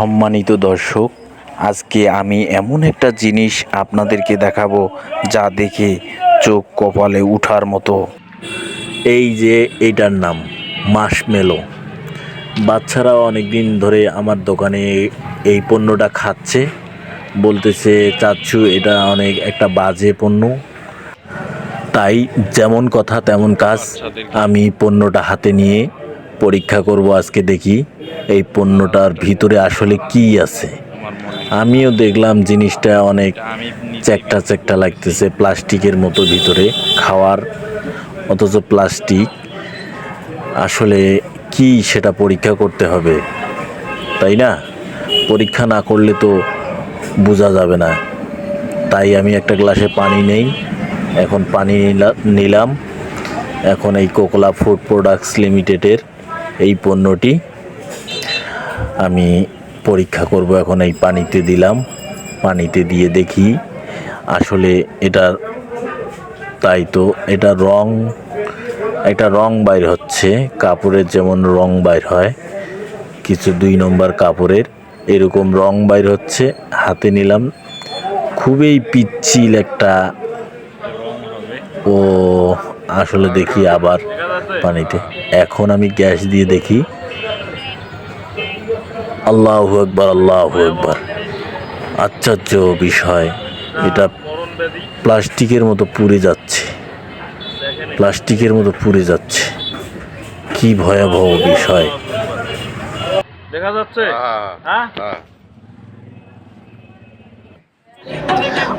সম্মানিত দর্শক, আজকে আমি এমন একটা জিনিস আপনাদেরকে দেখাবো যা দেখে চোখ কপালে উঠার মতো। এই যে এইটার নাম মাশমেলো বাচ্চারা অনেক দিন ধরে আমার দোকানে এই পণ্যটা খাচ্ছে, বলতেছে চাচ্ছু এটা অনেক একটা বাজে পণ্য। তাই যেমন কথা তেমন কাজ আমি পণ্যটা হাতে নিয়ে পরীক্ষা করব আজকে দেখি। এই পণ্যটার ভিতরে আসলে কি আছে? আমিও দেখলাম জিনিসটা অনেক চ্যাকটা চ্যাকটা লাগতেছে প্লাস্টিকের মতো ভিতরে খাওয়ার, অথচ প্লাস্টিক। আসলে কি সেটা পরীক্ষা করতে হবে, তাই না? পরীক্ষা না করলে তো বোঝা যাবে না। তাই আমি একটা গ্লাসে পানি নেই, এখন পানি নিলাম। এখন এই কোকোলা ফুড প্রোডাক্টস লিমিটেডের এই পণ্যটি আমি পরীক্ষা করব, এখন এই পানিতে দিলাম। পানিতে দিয়ে দেখি, আসলে এটার, তাই তো, এটা রং এটা রং বাইর হচ্ছে। কাপড়ের যেমন রং বাইর হয়, কিছু দুই নম্বর কাপড়ের, এরকম রং বাইর হচ্ছে। হাতে নিলাম, খুবই পিচ্ছিল একটা, ও, আসলে দেখি আবার পানিতে। এখন আমি গ্যাস দিয়ে দেখি। আল্লাহ একবার আল্লাহ একবার আশ্চর্য বিষয় এটা প্লাস্টিকের মতো পুড়ে যাচ্ছে। প্লাস্টিকের মতো পুড়ে যাচ্ছে। কি ভয়াবহ বিষয়। দেখা যাচ্ছে? হ্যাঁ।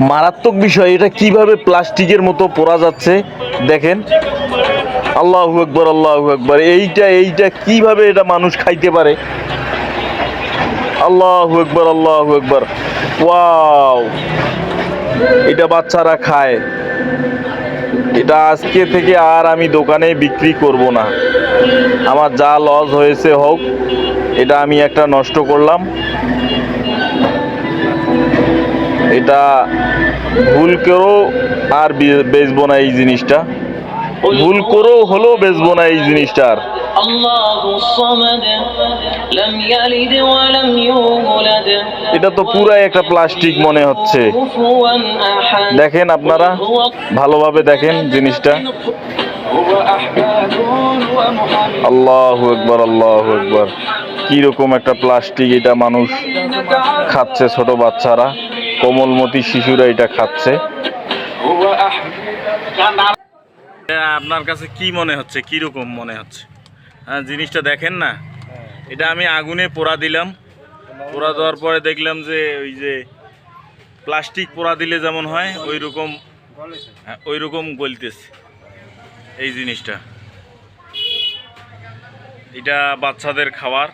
মারাত্মক বিষয় এটা কীভাবে প্লাস্টিকের মতো পোড়া যাচ্ছে? দেখেন। আল্লাহ একবার আল্লাহ একবার এইটা এইটা কীভাবে এটা মানুষ খাইতে পারে? আল্লাহ একবার আল্লাহ একবার ওয়াও। এটা বাচ্চারা খায়। এটা আজকে থেকে আর আমি দোকানে বিক্রি করব না। আমার যা লস হয়েছে হোক, এটা আমি একটা নষ্ট করলাম। এটা ভুল করেও আর বেচবো না এই জিনিসটা। ভুল করেও হলেও বেচবো না এই জিনিসটা আর এটা তো পুরাই একটা প্লাস্টিক মনে হচ্ছে। দেখেন আপনারা ভালোভাবে দেখেন জিনিসটা। আল্লাহ একবার আল্লাহ একবার কীরকম একটা প্লাস্টিক এটা মানুষ খাচ্ছে ছোট বাচ্চারা কোমলমতি শিশুরা এটা খাচ্ছে। আপনার কাছে কি মনে হচ্ছে? কীরকম মনে হচ্ছে? জিনিসটা দেখেন না। এটা আমি আগুনে পোড়া দিলাম। পোড়া দেওয়ার পরে দেখলাম যে ওই যে প্লাস্টিক পোড়া দিলে যেমন হয় ওই রকম হ্যাঁ, ওই রকম গলতেছে। এই জিনিসটা। এটা বাচ্চাদের খাবার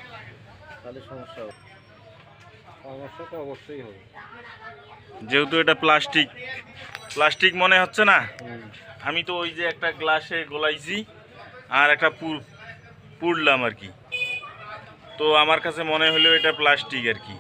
যেহেতু এটা প্লাস্টিক প্লাস্টিক মনে হচ্ছে না? আমি তো ওই যে একটা গ্লাসে গোলাইছি আর একটা পুর পুড়লাম আর কি। তো আমার কাছে মনে হলো এটা প্লাস্টিক আর কি।